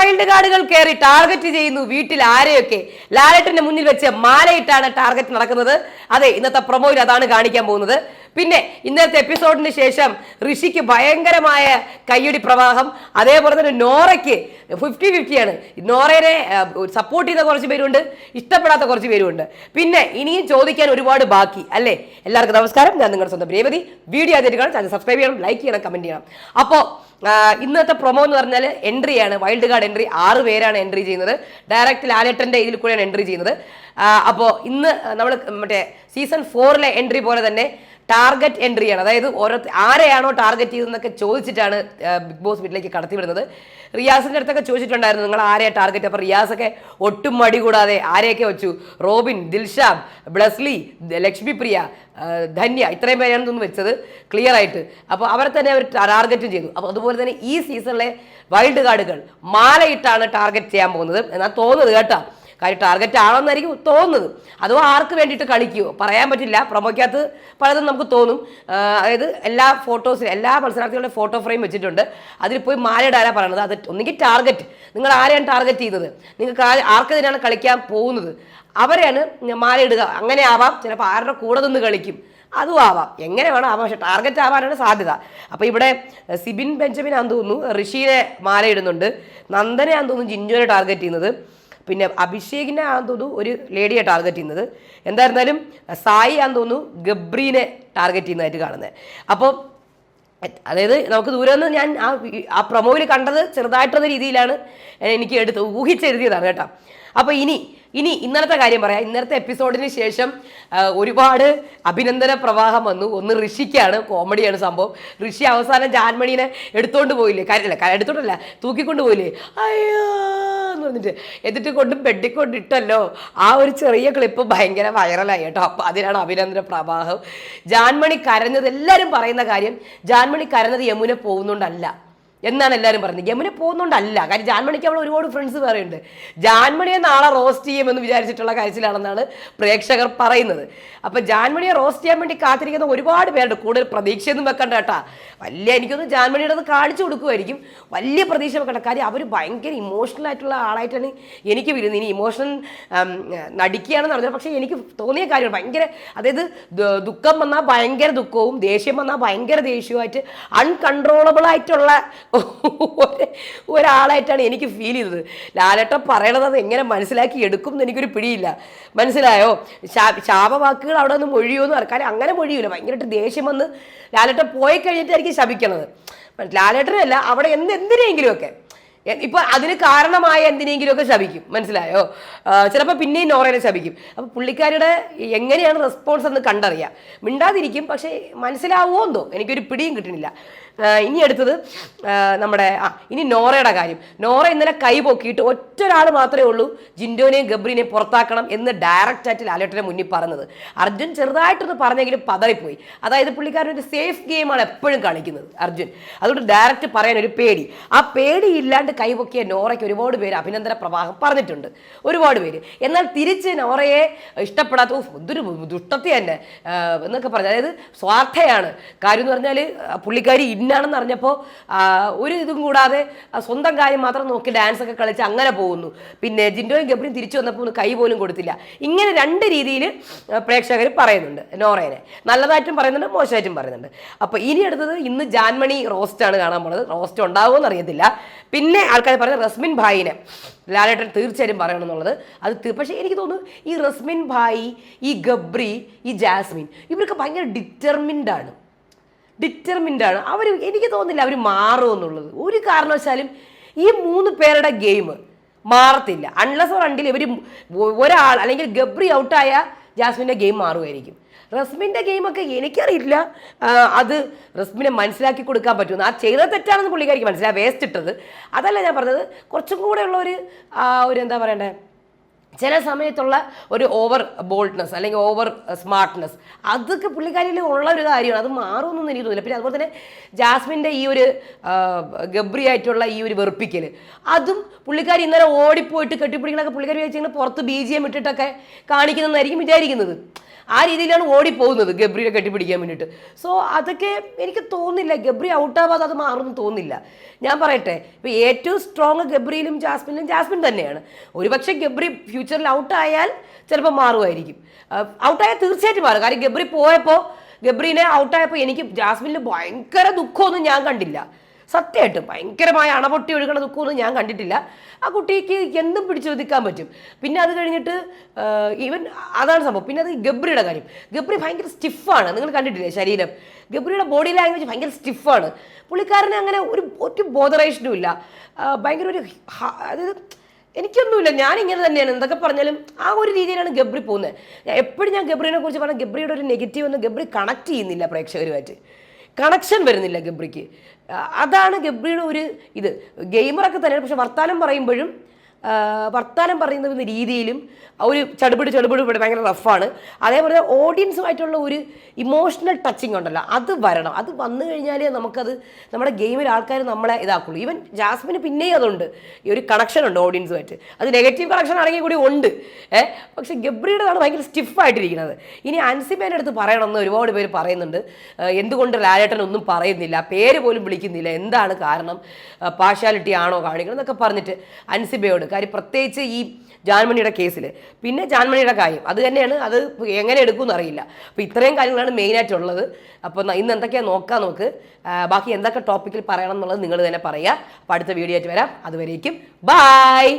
Wild കാർഡുകൾ കയറി target ചെയ്യുന്നു വീട്ടിൽ ആരെയൊക്കെ? ലാലറ്റിന്റെ മുന്നിൽ വെച്ച് മാലയിട്ടാണ് ടാർഗറ്റ് നടക്കുന്നത്. അതെ ഇന്നത്തെ പ്രൊമോയിൽ അതാണ് കാണിക്കാൻ പോകുന്നത്. പിന്നെ ഇന്നത്തെ എപ്പിസോഡിന് ശേഷം ഋഷിക്ക് ഭയങ്കരമായ കയ്യടി പ്രവാഹം. അതേപോലെ തന്നെ നോറയ്ക്ക് ഫിഫ്റ്റി ഫിഫ്റ്റിയാണ് നോറയെ സപ്പോർട്ട് ചെയ്ത കുറച്ച് പേരുണ്ട് ഇഷ്ടപ്പെടാത്ത കുറച്ച് പേരുണ്ട് പിന്നെ ഇനിയും ചോദിക്കാൻ ഒരുപാട് ബാക്കി അല്ലേ? എല്ലാവർക്കും നമസ്കാരം. ഞാൻ നിങ്ങളുടെ സ്വന്തം പ്രേമതി വീഡിയോ ആദ്യമായിട്ട് കാണാൻ ചാനൽ സബ്സ്ക്രൈബ് ചെയ്യണം ലൈക്ക് ചെയ്യണം കമന്റ് ചെയ്യണം. അപ്പോൾ ഇന്നത്തെ പ്രൊമോ എന്ന് പറഞ്ഞാൽ എൻട്രിയാണ് വൈൽഡ് കാർഡ് എൻട്രി ആറ് പേരാണ് എൻട്രി ചെയ്യുന്നത്. ഡയറക്റ്റ് ലാലേട്ടന്റെ ഇതിൽ കൂടെയാണ് എൻട്രി ചെയ്യുന്നത്. അപ്പോൾ ഇന്ന് നമ്മൾ മറ്റേ സീസൺ ഫോറിലെ എൻട്രി പോലെ തന്നെ ടാർഗറ്റ് എൻട്രി ആണ്. അതായത് ഓരോ ആരെയാണോ ടാർഗറ്റ് ചെയ്തതെന്നൊക്കെ ചോദിച്ചിട്ടാണ് ബിഗ് ബോസ് വീട്ടിലേക്ക് കടത്തിവിടുന്നത്. റിയാസിന്റെ അടുത്തൊക്കെ ചോദിച്ചിട്ടുണ്ടായിരുന്നു നിങ്ങൾ ആരെയാണ് ടാർഗറ്റ്? അപ്പോൾ റിയാസൊക്കെ ഒട്ടും മടി കൂടാതെ ആരെയൊക്കെ വെച്ചു? റോബിൻ ദിൽഷാം ബ്ലസ്ലി ലക്ഷ്മി പ്രിയ ധന്യ ഇത്രയും പേരാണ് തോന്നുന്നു വെച്ചത്. ക്ലിയർ ആയിട്ട്. അപ്പോൾ അവരെ തന്നെ അവർ ടാർഗറ്റും ചെയ്തു. അപ്പോൾ അതുപോലെ തന്നെ ഈ സീസണിലെ വൈൽഡ് കാർഡുകൾ മാലയിട്ടാണ് ടാർഗറ്റ് ചെയ്യാൻ പോകുന്നത്. എന്നാൽ തോന്നുന്നത് കേട്ടോ. കാര്യം ടാർഗറ്റ് ആണെന്നായിരിക്കും തോന്നുന്നത്. അതോ ആർക്ക് വേണ്ടിയിട്ട് കളിക്കുമോ പറയാൻ പറ്റില്ല. പ്രൊമോക്കകത്ത് പലതും നമുക്ക് തോന്നും. അതായത് എല്ലാ ഫോട്ടോസിൽ എല്ലാ മത്സരാർത്ഥികളുടെ ഫോട്ടോ ഫ്രെയിം വെച്ചിട്ടുണ്ട്. അതിൽ പോയി മാലയിടാനാണ് പറയുന്നത് അത് ഒന്നുകിൽ ടാർഗറ്റ് നിങ്ങൾ ആരെയാണ് ടാർഗറ്റ് ചെയ്തത് നിങ്ങൾക്ക് ആർക്കെതിനാണ് കളിക്കാൻ പോകുന്നത്? അവരെയാണ് മാലയിടുക. അങ്ങനെ ആവാം. ചിലപ്പോൾ ആരുടെ കൂടെ നിന്ന് കളിക്കും. അതും ആവാം. എങ്ങനെ വേണം ആവാം. പക്ഷെ ടാർഗറ്റ് ആവാനാണ് സാധ്യത. അപ്പോൾ ഇവിടെ സിബിൻ ബെഞ്ചമിൻ ആന്ന് തോന്നുന്നു ഋഷിയെ മാലയിടുന്നുണ്ട്. നന്ദനെ ആന്ന് തോന്നുന്നു ജിൻജോനെ ടാർഗറ്റ് ചെയ്യുന്നത്. പിന്നെ അഭിഷേകിനെ ആണെന്ന് തോന്നുന്നു ഒരു ലേഡിയെ ടാർഗറ്റ് ചെയ്യുന്നത്. എന്തായിരുന്നാലും സായി ആണെന്ന് തോന്നുന്നു ഗബ്രീനെ ടാർഗറ്റ് ചെയ്യുന്നതായിട്ട് കാണുന്നത്. അപ്പോൾ അതായത് നമുക്ക് ദൂരെ നിന്ന് ഞാൻ ആ ആ പ്രൊമോയിൽ കണ്ടത് ചെറുതായിട്ടുള്ള രീതിയിലാണ് എനിക്ക് എടുത്ത് ഊഹിച്ചെഴുതിയതാണ് കേട്ടോ. അപ്പോൾ ഇനി ഇനി ഇന്നലത്തെ കാര്യം പറയാം. ഇന്നലത്തെ എപ്പിസോഡിന് ശേഷം ഒരുപാട് അഭിനന്ദന പ്രവാഹം വന്നു. ഒന്ന് ഋഷിക്കാണ് കോമഡിയാണ് സംഭവം. ഋഷി അവസാനം ജാൻമണീനെ എടുത്തോണ്ട് പോയില്ലേ? കാര്യമില്ല എടുത്തോണ്ടല്ല തൂക്കിക്കൊണ്ട് പോയില്ലേ? അയ്യോ എന്ന് പറഞ്ഞിട്ട്. എന്നിട്ട് കൊണ്ട് ബെഡിൽ കൊണ്ടിട്ടല്ലോ ആ ഒരു ചെറിയ ക്ലിപ്പ് ഭയങ്കര വൈറലായി കേട്ടോ. അപ്പം അതിനാണ് അഭിനന്ദന പ്രവാഹം. ജാൻമണി കരഞ്ഞത് എല്ലാവരും പറയുന്ന കാര്യം ജാൻമണി കരഞ്ഞത് യമുന പോകുന്നോണ്ടല്ല. എന്നാണ് എല്ലാവരും പറയുന്നത്. യമുന പോകുന്നുണ്ടല്ല. കാര്യം ജാൻമണിക്ക് അവിടെ ഒരുപാട് ഫ്രണ്ട്സ് വേറെയുണ്ട്. ജാൻമണിയെ നാളെ റോസ്റ്റ് ചെയ്യുമെന്ന് വിചാരിച്ചിട്ടുള്ള കാര്യത്തിലാണെന്നാണ് പ്രേക്ഷകർ പറയുന്നത്. അപ്പം ജാൻമണിയെ റോസ്റ്റ് ചെയ്യാൻ വേണ്ടി കാത്തിരിക്കുന്ന ഒരുപാട് പേരുണ്ട്. കൂടുതൽ പ്രതീക്ഷയൊന്നും വെക്കണ്ട കേട്ടാ. വലിയ എനിക്കൊന്ന് ജാൻമണിയുടെ അത് കാണിച്ചു കൊടുക്കുമായിരിക്കും. വലിയ പ്രതീക്ഷ വെക്കണ്ട. കാര്യം അവർ ഭയങ്കര ഇമോഷണൽ ആയിട്ടുള്ള ആളായിട്ടാണ് എനിക്ക് വരുന്നത്. ഇനി ഇമോഷണൽ നടിക്കുകയാണെന്ന് പറഞ്ഞത് പക്ഷേ എനിക്ക് തോന്നിയ കാര്യമാണ്. ഭയങ്കര അതായത് ദുഃഖം വന്നാൽ ഭയങ്കര ദുഃഖവും ദേഷ്യം വന്നാൽ ഭയങ്കര ദേഷ്യവുമായിട്ട് അൺകൺട്രോളബിൾ ആയിട്ടുള്ള ഒരാളായിട്ടാണ് എനിക്ക് ഫീൽ ചെയ്തത്. ലാലേട്ടൻ പറയണത് അത് എങ്ങനെ മനസ്സിലാക്കി എടുക്കും എന്ന് എനിക്കൊരു പിടിയില്ല. മനസ്സിലായോ? ശാപവാക്കുകൾ അവിടെ നിന്ന് മൊഴിയോന്ന് പറയും കാര്യം അങ്ങനെ മൊഴിയൂല ഭയങ്കരമായിട്ട് ദേഷ്യം വന്ന് ലാലേട്ടൻ പോയി കഴിഞ്ഞിട്ടായിരിക്കും ശപിക്കണത്. ലാലേട്ടനല്ല അവിടെ എന്ത് എന്തിനെങ്കിലുമൊക്കെ ഇപ്പൊ അതിന് കാരണമായ എന്തിനെങ്കിലുമൊക്കെ ശപിക്കും. മനസ്സിലായോ? ചിലപ്പോൾ പിന്നെയും നോറേനെ ശപിക്കും. അപ്പൊ പുള്ളിക്കാരുടെ എങ്ങനെയാണ് റെസ്പോൺസ് എന്ന് കണ്ടറിയാം. മിണ്ടാതിരിക്കും പക്ഷേ മനസ്സിലാവുമോ എന്തോ? എനിക്കൊരു പിടിയും കിട്ടണില്ല ആ, ഇനി അടുത്തത് നമ്മുടെ ആ ഇനി നോറയുടെ കാര്യം. നോറ ഇന്നലെ കൈ പൊക്കിയിട്ട് ഒറ്റ ഒരാൾ മാത്രമേ ഉള്ളൂ ജിൻഡോനെയും ഗബ്രീനെയും പുറത്താക്കണം എന്ന് ഡയറക്റ്റ് ആയിട്ട് ലാലേട്ടനെ മുന്നിൽ പറഞ്ഞത്. അർജുൻ ചെറുതായിട്ടൊന്ന് പറഞ്ഞെങ്കിലും പതറിപ്പോയി. അതായത് പുള്ളിക്കാരൻ ഒരു സേഫ് ഗെയിമാണ് എപ്പോഴും കളിക്കുന്നത് അർജുൻ. അതുകൊണ്ട് ഡയറക്റ്റ് പറയാൻ ഒരു പേടി. ആ പേടി ഇല്ലാണ്ട് കൈപൊക്കിയ നോറയ്ക്ക് ഒരുപാട് പേര് അഭിനന്ദന പ്രവാഹം പറഞ്ഞിട്ടുണ്ട്. ഒരുപാട് പേര്. എന്നാൽ തിരിച്ച് നോറയെ ഇഷ്ടപ്പെടാത്ത "ഉഫ്, ഇതൊരു ദുഷ്ടത്തി തന്നെ എന്നൊക്കെ പറഞ്ഞു അതായത് സ്വാർത്ഥയാണ്. കാര്യം എന്ന് പറഞ്ഞാൽ പുള്ളിക്കാരി ഇന്നാണെന്ന് അറിഞ്ഞപ്പോൾ ഒരു ഇതും കൂടാതെ സ്വന്തം കാര്യം മാത്രം നോക്കി ഡാൻസ് ഒക്കെ കളിച്ച് അങ്ങനെ പോകുന്നു. പിന്നെ ജിൻഡോയും ഗബ്രിയും തിരിച്ചു വന്നപ്പോൾ ഒന്ന് കൈ പോലും കൊടുത്തില്ല. ഇങ്ങനെ രണ്ട് രീതിയിൽ പ്രേക്ഷകർ പറയുന്നുണ്ട് നോറേനെ. നല്ലതായിട്ടും പറയുന്നുണ്ട് മോശമായിട്ടും പറയുന്നുണ്ട്. അപ്പോൾ ഇനി അടുത്തത് ഇന്ന് ജാൻമണി ആണ് കാണാൻ പോണത്. റോസ്റ്റ് ഉണ്ടാവുമെന്ന് അറിയത്തില്ല. പിന്നെ ആൾക്കാർ പറയുന്നത് റസ്മിൻ ഭായിനെ. ലാലേട്ടൻ തീർച്ചയായും പറയണം എന്നുള്ളത് അത് പക്ഷേ എനിക്ക് തോന്നുന്നു ഈ റസ്മിൻ ഭായി ഈ ഗബ്രി ഈ ജാസ്മിൻ ഇവരൊക്കെ ഭയങ്കര ഡിറ്റർമിൻഡ് ആണ്. ഡിറ്റർമിൻഡ് ആണ്. അവർ എനിക്ക് തോന്നുന്നില്ല അവർ മാറും എന്നുള്ളത്. ഒരു കാരണവശാലും ഈ മൂന്ന് പേരുടെ ഗെയിം മാറത്തില്ല. അൺലസ് ഓർ അണ്ടിൽ ഇവർ ഒരാൾ അല്ലെങ്കിൽ ഗബ്രി ഔട്ടായ ജാസ്മിന്റെ ഗെയിം മാറുമായിരിക്കും. റസ്മിന്റെ ഗെയിമൊക്കെ എനിക്കറിയില്ല. അത് റസ്മിനെ മനസ്സിലാക്കി കൊടുക്കാൻ പറ്റുമെന്ന്. ആ ചെയ്ത തെറ്റാണെന്ന് പുള്ളിക്കാരിക്ക് മനസ്സിലായി. വേസ്റ്റ് ഇട്ടത്. അതല്ല ഞാൻ പറഞ്ഞത്. കുറച്ചും കൂടെ ഉള്ള ഒരു ഒരു എന്താ പറയണ്ടേ? ചില സമയത്തുള്ള ഒരു ഓവർ ബോൾഡ്നെസ് അല്ലെങ്കിൽ ഓവർ സ്മാർട്ട്നെസ് അതൊക്കെ പുള്ളിക്കാരിയിൽ ഉള്ള ഒരു കാര്യമാണ്. അത് മാറുമെന്നൊന്നും എനിക്ക് തോന്നില്ല. പിന്നെ അതുപോലെ തന്നെ ജാസ്മിന്റെ ഈ ഒരു ഗബ്രി ആയിട്ടുള്ള ഈ ഒരു വെറുപ്പിക്കൽ അതും പുള്ളിക്കാരി ഇന്നലെ ഓടിപ്പോയിട്ട് കെട്ടിപ്പിടിക്കണൊക്കെ പുള്ളിക്കാരി വെച്ചിങ്ങനെ പുറത്ത് ബി ജി എം ഇട്ടിട്ടൊക്കെ കാണിക്കുന്നതെന്നായിരിക്കും വിചാരിക്കുന്നത്. ആ രീതിയിലാണ് ഓടിപ്പോകുന്നത് ഗബ്രിയെ കെട്ടിപ്പിടിക്കാൻ വേണ്ടിയിട്ട്. സോ അതൊക്കെ എനിക്ക് തോന്നുന്നില്ല. ഗബ്രി ഔട്ടാവാതെ അത് മാറുമെന്ന് തോന്നില്ല ഞാൻ പറയട്ടെ. ഇപ്പോൾ ഏറ്റവും സ്ട്രോങ് ഗബ്രിയിലും ജാസ്മിനിലും ജാസ്മിൻ തന്നെയാണ്. ഒരുപക്ഷെ ഗബ്രി ഫ്യൂച്ചറിൽ ഔട്ടായാൽ ചിലപ്പോൾ മാറുമായിരിക്കും. ഔട്ടായാൽ തീർച്ചയായിട്ടും മാറും. കാര്യം ഗബ്രി പോയപ്പോൾ ഗബ്രീനെ ഔട്ടായപ്പോൾ എനിക്ക് ജാസ്മിനിൽ ഭയങ്കര ദുഃഖമൊന്നും ഞാൻ കണ്ടില്ല. സത്യമായിട്ടും ഭയങ്കരമായ അണപൊട്ടി ഒഴുകണ ദുഃഖമൊന്നും ഞാൻ കണ്ടിട്ടില്ല. ആ കുട്ടിക്ക് എന്തും പിടിച്ചൊതുക്കാൻ പറ്റും. പിന്നെ അത് കഴിഞ്ഞിട്ട് ഈവൻ അതാണ് സംഭവം. പിന്നെ അത് ഗബ്രിയുടെ കാര്യം. ഗബ്രി ഭയങ്കര സ്റ്റിഫാണ് നിങ്ങൾ കണ്ടിട്ടില്ലേ ശരീരം? ഗബ്രിയുടെ ബോഡി ലാംഗ്വേജ് ഭയങ്കര സ്റ്റിഫാണ് പുള്ളിക്കാരന് അങ്ങനെ ഒരു ഒരു ബോധറേഷനും ഇല്ല. ഭയങ്കര ഒരു അതായത് എനിക്കൊന്നുമില്ല ഞാൻ ഇങ്ങനെ തന്നെയാണ്. എന്തൊക്കെ പറഞ്ഞാലും ആ ഒരു രീതിയിലാണ് ഗബ്രി പോകുന്നത്. എപ്പോഴും ഞാൻ ഗബ്രിനെ കുറിച്ച് പറഞ്ഞാൽ ഗബ്രിയുടെ ഒരു നെഗറ്റീവ് ഒന്നും ഗബ്രി കണക്ട് ചെയ്യുന്നില്ല പ്രേക്ഷകരുമായിട്ട്. കണക്ഷൻ വരുന്നില്ല ഗബ്രിക്ക്. അതാണ് ഗബ്രിയുടെ ഒരു ഇത്. ഗെയിമറൊക്കെ തന്നെയാണ് പക്ഷെ വർത്താനം പറയുമ്പോഴും പറയുന്നത് പറയുന്ന രീതിയിലും ഒരു ചടുപിടി ചടുപിടി ഇവിടെ ഭയങ്കര റഫാണ്. അതേപോലെ ഓഡിയൻസുമായിട്ടുള്ള ഒരു ഇമോഷണൽ ടച്ചിങ് ഉണ്ടല്ലോ അത് വരണം. അത് വന്നു കഴിഞ്ഞാലേ നമുക്കത് നമ്മുടെ ഗെയിമിൽ ആൾക്കാർ നമ്മളെ ഇതാക്കുള്ളൂ. ഈവൻ ജാസ്മിന് പിന്നെയും അതുണ്ട്. ഈ ഒരു കണക്ഷൻ ഉണ്ട് ഓഡിയൻസുമായിട്ട് അത് നെഗറ്റീവ് കണക്ഷൻ ആണെങ്കിൽ കൂടി ഉണ്ട്. ഏഹ് പക്ഷെ ഗബ്രിയുടേതാണ് ഭയങ്കര സ്റ്റിഫായിട്ടിരിക്കുന്നത് ഇനി അൻസിമേന്റെ അടുത്ത് പറയണമെന്ന് ഒരുപാട് പേര് പറയുന്നുണ്ട്. എന്തുകൊണ്ട് ലാലേട്ടൻ ഒന്നും പറയുന്നില്ല? പേര് പോലും വിളിക്കുന്നില്ല. എന്താണ് കാരണം? പാർഷ്യാലിറ്റി ആണോ കാണിക്കണം എന്നൊക്കെ പറഞ്ഞിട്ട് അൻസിബയോട് കാര്യം പ്രത്യേകിച്ച് ഈ ജാൻമണിയുടെ കേസിൽ പിന്നെ ജാൻമണിയുടെ കാര്യം. അത് തന്നെയാണ് അത് എങ്ങനെ എടുക്കുമെന്ന് അറിയില്ല. അപ്പോൾ ഇത്രയും കാര്യങ്ങളാണ് മെയിനായിട്ടുള്ളത് അപ്പോൾ ഇന്ന് എന്തൊക്കെയാണ് നോക്കാം നമുക്ക് ബാക്കി എന്തൊക്കെ ടോപ്പിക്കിൽ പറയണം എന്നുള്ളത് നിങ്ങൾ തന്നെ പറയുക. അപ്പോൾ അടുത്ത വീഡിയോ ആയിട്ട് വരാം. അതുവരേക്കും. ബായ്